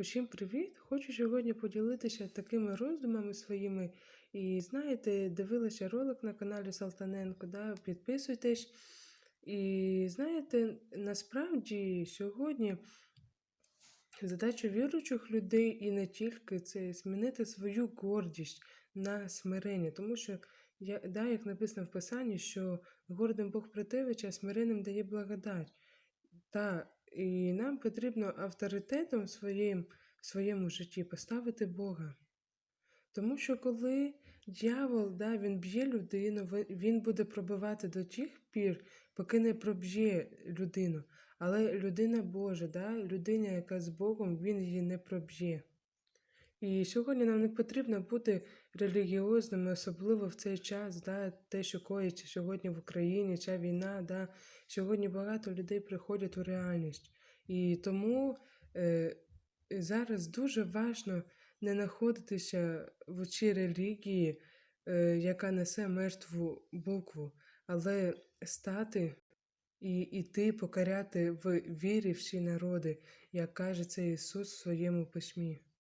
Усім привіт! Хочу сьогодні поділитися такими роздумами своїми. І знаєте, дивилася ролик на каналі Салтаненко, да? підписуйтесь. І знаєте, насправді сьогодні задача віруючих людей і не тільки це змінити свою гордість на смирення. Тому що, я, да, як написано в Писанні, що гордим Бог противиться, а смиренним дає благодать. Та, і нам потрібно авторитетом в своїм, в своєму житті поставити Бога. Тому що коли дьявол, да, він б'є людину, він буде пробивати до тих пір, поки не проб'є людину. Але людина Божа, да, людина, яка з Богом, він її не проб'є. І сьогодні нам не потрібно бути релігіозними, особливо в цей час, да, те, що коїться сьогодні в Україні, ця війна, да, сьогодні багато людей приходять у реальність. І тому е, зараз дуже важно не знаходитися в цій релігії, е, яка несе мертву букву, але стати і йти покоряти в вірі всі народи, як каже це Ісус в своєму письмі.